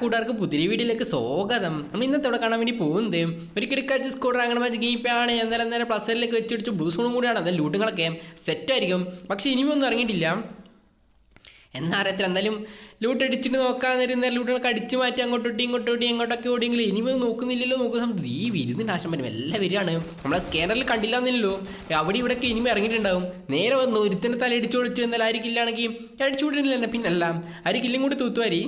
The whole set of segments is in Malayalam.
കൂട്ടുകാർക്ക് പുതിരി വീഡിയോയിലേക്ക് സ്വാഗതം. നമ്മൾ ഇന്നത്തെ ഇവിടെ കാണാൻ വേണ്ടി പോകുന്നത് ഒരു കിടക്കാച്ച് സ്കൂട്ടർ അങ്ങനെ മറ്റേ ഗീപ്പാണ് എന്നാലും നേരെ പ്ലസറിലേക്ക് വെച്ചടിച്ച് ബ്ലൂ സോണും കൂടിയാണ്. അതെ ലൂട്ടുകളൊക്കെ സെറ്റായിരിക്കും പക്ഷേ ഇനിയും ഒന്നും ഇറങ്ങിയിട്ടില്ല. എന്നാ അറിയത്തില്ല. എന്തായാലും ലൂട്ട് അടിച്ചിട്ട് നോക്കാൻ നേരം ലൂട്ടുകളൊക്കെ അടിച്ചു മാറ്റി അങ്ങോട്ടോട്ടി ഇങ്ങോട്ടോട്ടി എങ്ങോട്ടൊക്കെ ഓടിയെങ്കിൽ ഇനിയും നോക്കുന്നില്ലല്ലോ. നോക്കുന്ന സമയത്ത് ഈ വിരുന്നിന്റെ ആശം പറ്റും എല്ലാം വരികയാണ്. നമ്മളെ സ്കാനറിൽ കണ്ടില്ല എന്നില്ലല്ലോ അവിടെ ഇവിടെയൊക്കെ ഇനിമ ഇറങ്ങിയിട്ടുണ്ടാവും. നേരെ വന്നു ഒരുത്തിന്റെ തല അടിച്ചു കൊടുത്തു എന്നാൽ ആരിക്കില്ലാണെങ്കിൽ അടിച്ചു വിടുന്നില്ല പിന്നല്ല. ആരിക്കില്ലും കൂടി തൂത്തുവാരി.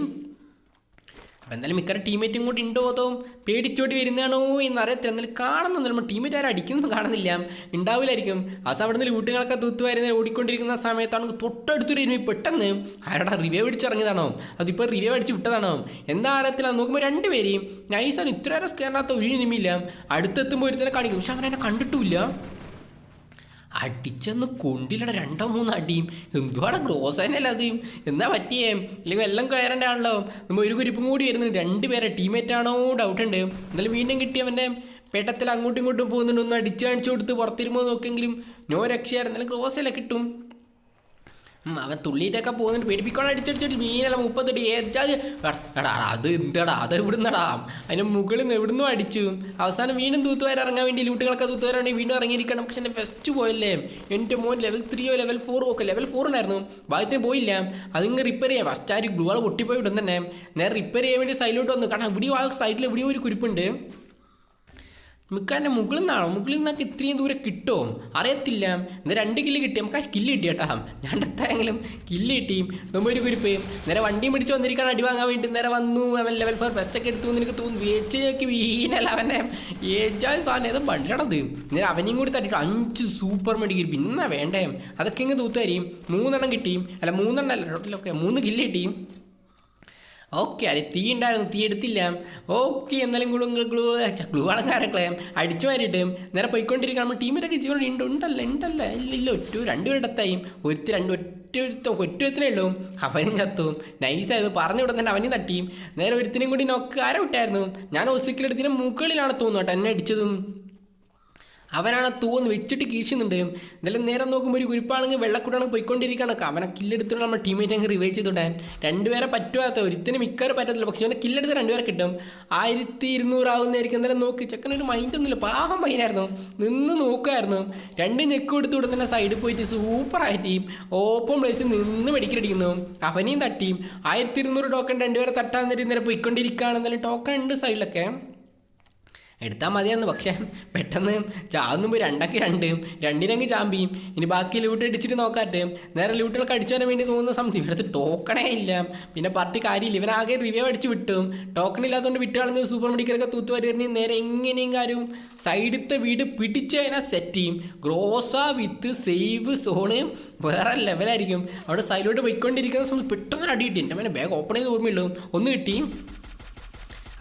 അപ്പം എന്തായാലും മിക്കറ ടീമേറ്റും കൂടി ഉണ്ടോ അതോ പേടിച്ചോട്ടി വരുന്നതാണോ എന്ന് അറിയത്തില്ല എന്നാലും കാണുന്നു നമ്മൾ ടീമേറ്റ് ആരും അടിക്കുന്നൊന്നും കാണുന്നില്ല. ഉണ്ടാവില്ലായിരിക്കും. ആ അവിടെ നിന്ന് ലൂട്ടുകളൊക്കെ തൂത്ത് വരുന്ന ഓടിക്കൊണ്ടിരിക്കുന്ന സമയത്താണ് തൊട്ടടുത്തൊരു ഇരുമി പെട്ടെന്ന് ആരുടെ റിവ്യൂ അടിച്ചിറങ്ങിയതാണോ? അതിപ്പോൾ റിവ്യൂ അടിച്ച് വിട്ടതാണോ? എന്താ അറിയത്തില്ല. നോക്കുമ്പോൾ രണ്ടുപേരെയും നൈസാണ് ഇത്രയേറെ സ്കേറിനകത്ത് ഒരു ഇനിമില്ല അടുത്തെത്തുമ്പോൾ ഒരുത്തനെ കാണിക്കും. പക്ഷെ അവനെ എന്നെ കണ്ടിട്ടുമില്ല. അടിച്ചെന്ന് കൊണ്ടില്ലട രണ്ടോ മൂന്നോ അടിയും. എന്തുവാടെ ഗ്രോസ് തന്നെയല്ല അതെയും എന്താ പറ്റിയേ? അല്ലെങ്കിൽ എല്ലാം കയറേണ്ട ആണല്ലോ നമ്മൾ ഒരു കുരിപ്പും കൂടി വരുന്നുണ്ട് രണ്ടുപേരെ ടീംമേറ്റ് ആണോ ഡൗട്ട് ഉണ്ട്. എന്തായാലും വീണ്ടും കിട്ടിയവന്റെ പേട്ടത്തിൽ അങ്ങോട്ടും ഇങ്ങോട്ടും പോകുന്നുണ്ട്. ഒന്ന് അടിച്ചു കാണിച്ചു കൊടുത്ത് പുറത്തിരുമ്പോൾ നോക്കെങ്കിലും നോ രക്ഷയായിരുന്നാലും ഗ്രോസ് അല്ലേ കിട്ടും. അവൻ തുള്ളിയിട്ടൊക്കെ പോകുന്നുണ്ട്. പേടിപ്പിക്കണം അടിച്ചടിച്ചിട്ട് മീനല്ല മുപ്പത്തടി ഏറ്റാത് എടാ അത് എന്താടാ അത് എവിടുന്നടാ? അതിന് മുകളിൽ നിന്ന് എവിടുന്നും അടിച്ചു. അവസാനം വീണ്ടും തൂത്തുവാര ഇറങ്ങാൻ വേണ്ടി ലൂട്ടുകളൊക്കെ തൂത്തുവാരാണെങ്കിൽ വീണ്ടും ഇറങ്ങിയിരിക്കണം. പക്ഷെ എന്റെ ഫസ്റ്റ് പോയല്ലേ? എന്റെ മോൻ ലെവൽ ത്രീയോ ലെവൽ ഫോറോ ഒക്കെ ലെവൽ ഫോർ ഉണ്ടായിരുന്നു. ഭാഗ്യത്തിന് പോയില്ല. അതിങ്ങ് റിപ്പയർ ചെയ്യാം. ഫസ്റ്റ് ആ ഒരു ഗ്ലൂവാൾ പൊട്ടിപ്പോയി ഉടൻ തന്നെ. നേരെ റിപ്പയർ ചെയ്യാൻ വേണ്ടി സൈഡിലോട്ട് വന്നു. കാരണം എവിടെയോ ആ സൈഡിൽ എവിടെയോ ഒരു കുരിപ്പുണ്ട്. മിക്കാന്റെ മുകളിൽ നിന്നാണോ? മുകളിൽ നിന്നൊക്കെ ഇത്രയും ദൂരെ കിട്ടുമോ അറിയത്തില്ല. ഇത് രണ്ട് കില്ല് കിട്ടി നമുക്ക് ആ കില്ല് കിട്ടി ഞാൻ എത്തായെങ്കിലും കില്ല് കിട്ടി നമ്മൾ ഒരു കുരിപ്പ്. നേരെ വണ്ടി പിടിച്ച് വന്നിരിക്കണം അടി വാങ്ങാൻ വേണ്ടി നേരെ വന്നു. അവൻ ലെവൽ ഫോർ ബെസ്റ്റൊക്കെ എടുത്തു എനിക്ക് തോന്നുന്നു. വേച്ചൊക്കെ വീനല്ല അവന്റെ ഏജായ സാധനം. ഏതോ വണ്ടിയാണത് നേരെ അവനെയും കൂടി തട്ടിട്ട് അഞ്ച് സൂപ്പർ മെഡി കിരി പിന്നെ വേണ്ടേ? അതൊക്കെ ഇങ്ങ് തൂത്തായിരിക്കും മൂന്നെണ്ണം കിട്ടിയും. അല്ല മൂന്നെണ്ണം അല്ല. ടോട്ടലൊക്കെ മൂന്ന് കില്ല് കിട്ടിയും. ഓക്കെ അടി തീ ഉണ്ടായിരുന്നു തീ എടുത്തില്ല. ഓക്കെ എന്നാലും ഗ്ലൂ ഗ്ലൂ ഗ്ലൂ അളങ്കാരങ്ങളെ അടിച്ചു മാറിയിട്ട് നേരെ പോയിക്കൊണ്ടിരിക്കണം നമ്മൾ ടീമിലൊക്കെ ജീവനോട് ഉണ്ട് ഉണ്ടല്ല ഉണ്ടല്ല ഇല്ല ഇല്ല ഒറ്റ രണ്ടുപേരുടെത്തായി ഒരുത്തി രണ്ട് ഒറ്റ ഒരുത്ത ഒറ്റ ഒരുത്തിനേ ഉള്ളൂ. അവനും ചത്തും. നൈസായത് പറഞ്ഞു വിടുന്ന അവനും തട്ടിയും. നേരെ ഒരുത്തിനും കൂടി നോക്കാരെ വിട്ടായിരുന്നു ഞാൻ ഒസിക്കലെടുത്തിന് മുകളിലാണ് തോന്നുന്നു. കേട്ടോ എന്നെ അടിച്ചതും. അവനാണ് തൂന്ന് വെച്ചിട്ട് കീശുന്നുണ്ട്. എന്തായാലും നേരം നോക്കുമ്പോൾ ഒരു കുരിപ്പാണെങ്കിൽ വെള്ളക്കൂടാണെങ്കിൽ പോയിക്കൊണ്ടിരിക്കുകയാണ് അവനെ കില്ലെടുത്തിട്ട് നമ്മുടെ ടീമേറ്റ് അങ്ങ് റിവൈവ് ചെയ്തിടാൻ രണ്ടുപേരെ പറ്റുവാത്ത ഒരുത്തിന് മിക്കവാറും പറ്റത്തില്ല. പക്ഷെ അവനെ കില്ലെടുത്ത് രണ്ടുപേരെ കിട്ടും. ആയിരത്തി ഇരുന്നൂറാവുന്നതായിരിക്കും എന്തായാലും നോക്കി ചെക്കനൊരു മൈൻഡൊന്നുമില്ല പാവം പയ്യനായിരുന്നു. നിന്ന് നോക്കുമായിരുന്നു രണ്ട് ഞെക്ക് കൊടുത്തു കൊടുത്ത് തന്നെ സൈഡിൽ പോയിട്ട് സൂപ്പറായിട്ട് ഓപ്പൺ പ്ലേസിൽ നിന്ന് മെഡിക്കലടിക്കുന്നു അവനെയും തട്ടിയും ആയിരത്തി ഇരുന്നൂറ് ടോക്കൺ രണ്ടുപേരെ തട്ടാൻ നേരം നേരെ പോയിക്കൊണ്ടിരിക്കുകയാണ്. എന്തായാലും ടോക്കൺ ഉണ്ട് സൈഡിലൊക്കെ എടുത്താൽ മതിയായിരുന്നു പക്ഷേ പെട്ടെന്ന് ചാവുമ്പോൾ രണ്ടാക്കി രണ്ട്. രണ്ടിനങ്ങ് ചാമ്പിയും ഇനി ബാക്കി ലൂട്ട് അടിച്ചിട്ട് നോക്കാട്ടെ. നേരെ ലൂട്ടുകൾക്ക് അടിച്ചു വരാൻ വേണ്ടി തോന്നുന്ന സമയത്ത് ഇവിടുത്തെ ടോക്കണേ ഇല്ല. പിന്നെ പാർട്ടി കാര്യമില്ല. ഇവനാകെ റിവ്യൂ അടിച്ച് വിട്ടും. ടോക്കൺ ഇല്ലാത്തതുകൊണ്ട് വിട്ട് കളഞ്ഞ് സൂപ്പർ മെഡിക്കലൊക്കെ തൂത്ത് വരുന്ന നേരെ എങ്ങനെയും കാര്യം. സൈഡത്തെ വീട് പിടിച്ച് അതിനാ സെറ്റ് ചെയ്യും. ഗ്രോസ വിത്ത് സേവ് സോണ് വേറെ ലെവലായിരിക്കും അവിടെ സൈഡിലോട്ട് പോയിക്കൊണ്ടിരിക്കുന്ന സമയത്ത് പെട്ടെന്ന് അടി കിട്ടി. എന്റെ മേലെ ബാഗ് ഓപ്പൺ ചെയ്ത് ഓർമ്മയുള്ളൂ. ഒന്ന് കിട്ടി.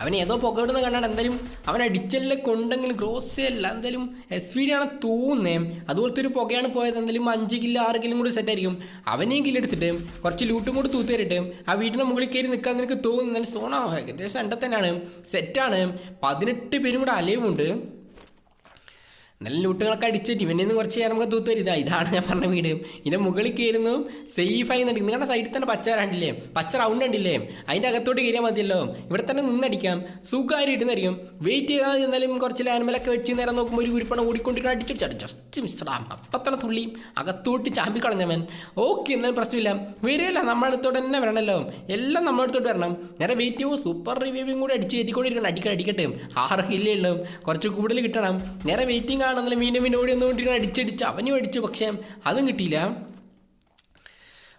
അവൻ ഏതോ പുകയിടുന്ന കണ്ടാണ് എന്തായാലും അവൻ അടിച്ചല്ലേ കൊണ്ടെങ്കിലും ഗ്രോസ് അല്ല എന്തായാലും എസ് വി ഡി ആണ് തോന്നേ. അതുപോലത്തെ ഒരു പുകയാണ് പോയത്. എന്തായാലും അഞ്ച് കിലോ ആറ് കിലോ കൂടി സെറ്റ് ആയിരിക്കും. അവനെയും കില്ലെടുത്തിട്ട് കുറച്ച് ലൂട്ടും കൂടി തൂത്ത് തരിട്ട് ആ വീടിന്റെ മുകളിൽ കയറി നിൽക്കാൻ നിനക്ക് തോന്നുന്നു. സോണ ഏകദേശം എന്റെ തന്നെയാണ് സെറ്റാണ് പതിനെട്ട് പേരും കൂടെ അലയുമുണ്ട്. നല്ല ലൂട്ടുകളൊക്കെ അടിച്ചിട്ട് ഇവനെ നിന്ന് കുറച്ച് നേരം നമുക്ക് തൂത്ത് വരും. ഇതാ ഇതാണ് ഞാൻ പറഞ്ഞ വീട്. ഇതിന്റെ മുകളിൽ കയറുന്നു സേഫായി നിന്നിട്ട്. നിങ്ങളുടെ സൈഡിൽ തന്നെ പച്ച കണ്ടില്ലേ പച്ച റൗണ്ട് ഉണ്ടില്ലേ അതിന്റെ അകത്തോട്ട് കയറിയാൽ മതിയല്ലോ. ഇവിടെ തന്നെ നിന്നടിക്കാം. സുഖമായിട്ട് ഇടുന്നായിരിക്കും വെയിറ്റ് ചെയ്താൽ എന്നാലും കുറച്ച് ലാൻമലൊക്കെ വെച്ച് നേരം നോക്കുമ്പോൾ ഒരു കുരിപ്പണം ഓടിക്കൊണ്ടിരിക്കണം അടിച്ചു ജസ്റ്റ് മിസ്റ്ററാം അപ്പത്തന്നെ തുള്ളി. അകത്തോട്ട് ചാമ്പി കളഞ്ഞവൻ. ഓക്കെ എന്നാലും പ്രശ്നമില്ല. വരികയല്ല നമ്മളടുത്തോടെ തന്നെ വരണമല്ലോ എല്ലാം നമ്മളടുത്തോട്ട് വരണം. നേരെ വെയിറ്റ് ചെയ്യുമോ സൂപ്പർ റിവ്യൂവും കൂടി അടിച്ച് കയറ്റിക്കൊണ്ടിരിക്കണം. അടിക്കട്ടെ അടിക്കട്ടെ. ആറ് ഉള്ളൂ. കുറച്ച് കൂടുതൽ കിട്ടണം. നേരെ വെയിറ്റിംഗ് ആണെന്നാലും വീണ്ടും വീണ്ടും ഓടി വന്നുകൊണ്ടിരിക്കണം അടിച്ചടിച്ച് അവനും അടിച്ചു. പക്ഷേ അതും കിട്ടിയില്ല.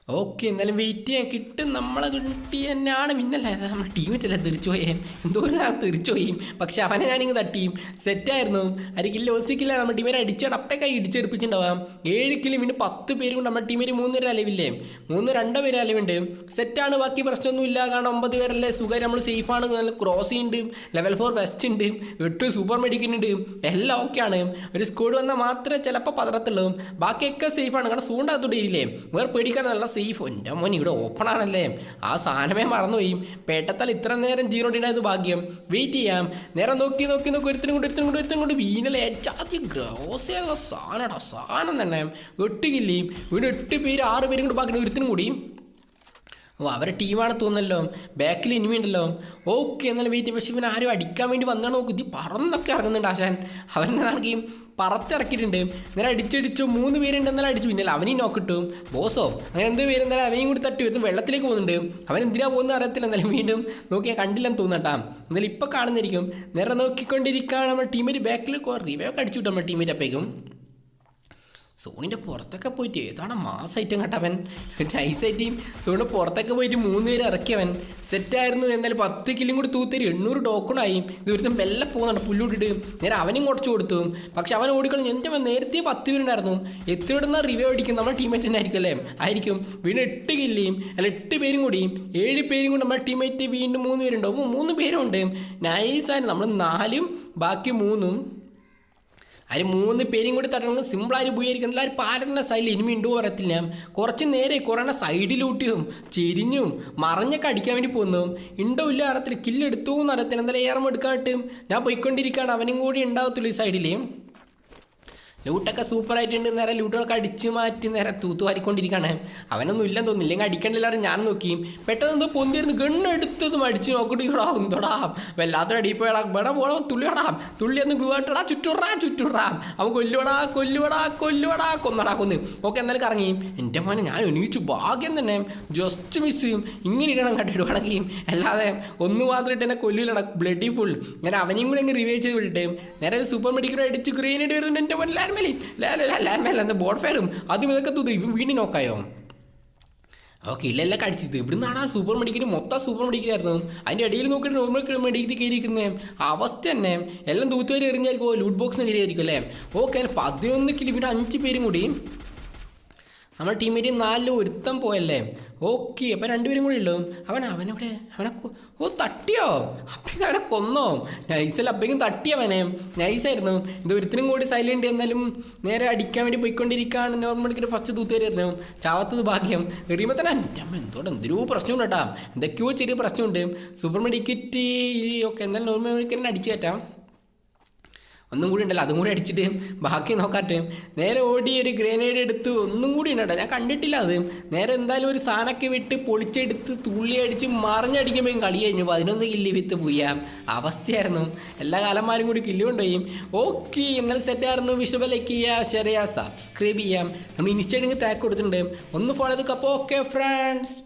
ഓക്കെ എന്നാലും വെയിറ്റ് ചെയ്യാൻ കിട്ടും നമ്മളെ കിട്ടി തന്നെയാണ്. പിന്നല്ലേ നമ്മുടെ ടീമറ്റല്ല തിരിച്ചു പോയേ എന്തോ സാധനം തിരിച്ചു പോയി. പക്ഷെ അവനെ ഞാനിങ്ങ് തട്ടിയും. സെറ്റായിരുന്നു അരിക്കില്ല ഓസിക്കില്ല നമ്മുടെ ടീമേരെ അടിച്ചാണ് അപ്പേക്കായി ഇടിച്ചെടുപ്പിച്ചിട്ടുണ്ടാവാം ഏഴ് കിലും പിന്നെ പത്ത് പേര് കൊണ്ട് നമ്മുടെ ടീമേര് മൂന്ന് പേര് അലവില്ലേ? മൂന്ന് രണ്ടോ പേര് അലവുണ്ട്. സെറ്റാണ് ബാക്കി പ്രശ്നമൊന്നുമില്ല. കാരണം ഒമ്പത് പേരല്ലേ സുഖം. നമ്മൾ സേഫാണ് നല്ല ക്രോസ് ഉണ്ട്. ലെവൽ ഫോർ വെസ്റ്റ് ഉണ്ട്. എട്ട് സൂപ്പർ മെഡിക്കൽ ഉണ്ട്. എല്ലാം ഓക്കെയാണ് ഒരു സ്കോഡ് വന്നാൽ മാത്രമേ ചിലപ്പോൾ പതറത്തുള്ളൂ. ബാക്കിയൊക്കെ സേഫാണ് കാരണം സൂണ്ടാകത്തോട്ട് ഇല്ലേ? വേറെ പേടിക്കാൻ നല്ല എന്റെ മോൻ ഇവിടെ ഓപ്പൺ ആണല്ലേ? ആ സാധനമേ മറന്നുപോയി. പേട്ടത്താൽ ഇത്ര നേരം ജീറോ ഉണ്ടായത് ഭാഗ്യം. വെയിറ്റ് ചെയ്യാം. നേരം നോക്കി നോക്കി നോക്കി. ഒരുത്തിനും കൊണ്ട് ഒരുത്തിനും കൊണ്ട് ഒരുത്തിനും കൊണ്ട് വീനലെ ഏറ്റാദ്യം ഗ്രോസ് സാധനടാ. സാധനം തന്നെ. എട്ട് കില്ലിയും എട്ട് പേര് ആറ് പേരും കൂടി ബാക്കി ഒരുത്തിനും കൂടി ഓ അവരെ ടീമാണ് തോന്നല്ലോ ബാക്കിൽ ഇനിമിയുണ്ടല്ലോ ഓക്കെ എന്നാലും വെയിറ്റ് പക്ഷെ ഇവൻ ആരും അടിക്കാൻ വേണ്ടി വന്നാണ് നോക്കും. ഇത് പറന്നൊക്കെ ഇറങ്ങുന്നുണ്ട് ആശാൻ. അവനാണെങ്കിൽ പറത്തിറക്കിയിട്ടുണ്ട്. നേരെ അടിച്ചടിച്ചു മൂന്ന് പേരുണ്ട് എന്നാലും അടിച്ചു. പിന്നെ അവനെയും നോക്കിട്ടും ബോസോ അങ്ങനെ എന്ത് പേര് എന്നാലും അവനെയും കൂടി തട്ടി വെച്ച് വെള്ളത്തിലേക്ക് പോകുന്നുണ്ട്. അവൻ എന്തിനാ പോകുന്ന അറിയത്തില്ല. എന്നാലും വീണ്ടും നോക്കിയാൽ കണ്ടില്ലെന്ന് തോന്നട്ടാ എന്നാലും ഇപ്പം കാണുന്നിരിക്കും നേരെ നോക്കിക്കൊണ്ടിരിക്കുകയാണ് നമ്മുടെ ടീമിൽ ബാക്കിൽ റിവേ ഒക്കെ അടിച്ചു വിട്ടു നമ്മുടെ ടീമിന്റെ അപ്പേക്കും. സോണിന്റെ പുറത്തൊക്കെ പോയിട്ട് ഏതാണ് മാസ് ഐറ്റം കേട്ടവൻ നൈസ് ഐറ്റീം സോണിന്റെ പുറത്തൊക്കെ പോയിട്ട് മൂന്ന് പേര് ഇറക്കിയവൻ സെറ്റായിരുന്നു എന്നാലും പത്ത് കിലും കൂടി തൂത്തേരി എണ്ണൂറ് ടോക്കണായി ഇത് ഒരുത്തം വെല്ല പോകുന്നുണ്ട്. പുല്ലുവിട്ടിട്ട് നേരെ അവനും കുറച്ച് കൊടുത്തു. പക്ഷെ അവൻ ഓടിക്കളഞ്ഞു എന്റെ നേരത്തെ പത്ത് പേരുണ്ടായിരുന്നു ഇടുന്ന റിവ്യൂ അടിക്കും. നമ്മുടെ ടീമേറ്റ് തന്നെ ആയിരിക്കും അല്ലേ? ആയിരിക്കും. വീണ്ടും എട്ട് കില്ലിയും അല്ല എട്ട് പേരും കൂടി ഏഴ് പേരും കൂടി നമ്മുടെ ടീമേറ്റ് വീണ്ടും മൂന്ന് പേരുണ്ടാവും മൂന്ന് പേരുണ്ട്. നൈസായിരുന്നു നമ്മൾ നാലും ബാക്കി മൂന്നും. അതിന് മൂന്ന് പേരും കൂടി തട്ടണമെങ്കിൽ സിമ്പിളായിട്ട് പോയിരിക്കും എല്ലാവരും പാരന്ന സൈഡിൽ ഇനിമി ഉണ്ടോ പറയത്തില്ല. കുറച്ച് നേരെ കുറേ സൈഡിലൂട്ടിയും ചെരിഞ്ഞും മറഞ്ഞൊക്കെ അടിക്കാൻ വേണ്ടി പോകുന്നു ഉണ്ടോ ഇല്ല അറിയത്തില്ല. കില്ലെടുത്തു എന്ന് അറിയത്തില്ല എന്തായാലും ഏറം എടുക്കാനായിട്ട് ഞാൻ പോയിക്കൊണ്ടിരിക്കുകയാണ്. അവനും കൂടി ഉണ്ടാകത്തുള്ളൂ ഈ സൈഡിൽ ലൂട്ടൊക്കെ സൂപ്പർ ആയിട്ടുണ്ട് നേരെ ലൂട്ടൊക്കെ അടിച്ചു മാറ്റി നേരെ തൂത്തു വാരിക്കൊണ്ടിരിക്കുകയാണ് അവനൊന്നും ഇല്ലെന്ന് തോന്നുന്നില്ല ഇല്ലെങ്കിൽ അടിക്കണ്ടില്ലാരും ഞാൻ നോക്കി. പെട്ടെന്ന് എന്തോ പൊന്തിരുന്ന് ഗണ്ണ് എടുത്തതും അടിച്ച് നോക്കിട്ട്. ഇവിടെ എന്തോടാ? വല്ലാത്തൊരു അടിപ്പോടാ വേടാ പോടാ തുള്ളിയടാ തുള്ളി ഒന്ന് ഗ്ലൂട്ടാടാ ചുറ്റുറാ ചുറ്റുറാ അവൻ കൊല്ലുവടാ കൊല്ലുവടാ കൊല്ലുവടാ. കൊന്നടാ കൊന്ന്. ഓക്കെ എന്നാലും കറങ്ങി. എന്റെ മോനെ ഞാൻ എണീച്ചു. ഭാഗ്യം തന്നെ. ജസ്റ്റ് മിസ് ചെയ്യും ഇങ്ങനെ ഇടണം കണ്ടിടുവാണെങ്കിൽ അല്ലാതെ ഒന്ന് മാത്രം ഇട്ട് എന്നെ കൊല്ലൂലടാ. ബ്ലഡി ഫുൾ ഞാൻ അവനെയും കൂടെ അങ്ങ് റിവൈവ് ചെയ്ത് വിട്ടിട്ട് നേരെ സൂപ്പർ മെഡിക്കൽ അടിച്ച് ഗ്രീൻ ഇട്ട് വരുന്നുണ്ട് എന്റെ മോൻ ലാൻമേല എന്താ ബോർഡ് ഫയറും അതും ഇതൊക്കെ വീണ്ടും നോക്കായോ ഓക്കെ ഇല്ലല്ല കടിച്ചത്. ഇവിടുന്നാണ് ആ സൂപ്പർ മെഡിക്കൽ മൊത്തം സൂപ്പർ മെഡിക്കലായിരുന്നു അതിന്റെ ഇടയിൽ നോക്കിയിട്ട് നോർമൽ മെഡിക്കൽ കയറിയിരിക്കുന്നത് അവസ്ഥ തന്നെ. എല്ലാം തൂത്തുവരെ എറിഞ്ഞായിരിക്കും. ലൂട്ട് ബോക്സിന് കയറിയായിരിക്കും അല്ലേ? ഓക്കെ പതിനൊന്ന് കിലോ പിന്നെ അഞ്ച് പേരും കൂടി. നമ്മുടെ ടീമിൽ നാലിൽ ഒരുത്തം പോയല്ലേ? ഓക്കെ അപ്പം രണ്ടുപേരും കൂടി ഉള്ളൂ. അവൻ അവനവിടെ അവനെ ഓ തട്ടിയോ? അപ്പേക്കും അവനെ കൊന്നോ? നൈസല്ല അപ്പേക്കും തട്ടിയവനെ നൈസായിരുന്നു ഇത് ഒരുത്തിനും കൂടി സൈലന്റ് എന്നാലും നേരെ അടിക്കാൻ വേണ്ടി പോയിക്കൊണ്ടിരിക്കുകയാണ് നോർമൽ ഫസ്റ്റ് തൂത്തുവരായിരുന്നു ചാവത്തത് ഭാഗ്യം. എറിയുമ്പോൾ തന്നെ അമ്മ എന്തോടെ എന്തൊരു പ്രശ്നമുണ്ട് കേട്ടാ എന്തൊക്കെയോ ചെറിയ പ്രശ്നമുണ്ട്. സൂപ്പർ മെഡിക്കറ്റ് ഒക്കെ. എന്തായാലും നോർമൽ മെഡിക്കറ്റിനെ അടിച്ചു കയറ്റാം. ഒന്നും കൂടി ഉണ്ടല്ലോ അതും കൂടി അടിച്ചിട്ട് ബാക്കി നോക്കാട്ടെ. നേരെ ഓടി ഒരു ഗ്രനേഡ് എടുത്ത് ഒന്നും കൂടി ഉണ്ടോ ഞാൻ കണ്ടിട്ടില്ല അത്. നേരെ എന്തായാലും ഒരു സാധനമൊക്കെ വിട്ട് പൊളിച്ചെടുത്ത് തുള്ളി അടിച്ച് മറിഞ്ഞടിക്കുമ്പോൾ കളി കഴിഞ്ഞു. പതിനൊന്ന് കില്ലി വിത്ത് പോയാം അവസ്ഥയായിരുന്നു. എല്ലാ കാലന്മാരും കൂടി കില്ല് കൊണ്ടുപോയി. ഓക്കെ ഇന്നലെ സെറ്റായിരുന്നു വിഷുവ ലൈക്ക് ചെയ്യുക ഷെയർ ചെയ്യുക സബ്സ്ക്രൈബ് ചെയ്യാം നമ്മൾ ഇൻസ്റ്റാഗ്രാമിൽ താക്ക് കൊടുത്തിട്ടുണ്ട്. ഒന്ന് ഫോളോ ചെയ്തൊക്കെ അപ്പോൾ ഓക്കെ ഫ്രണ്ട്സ്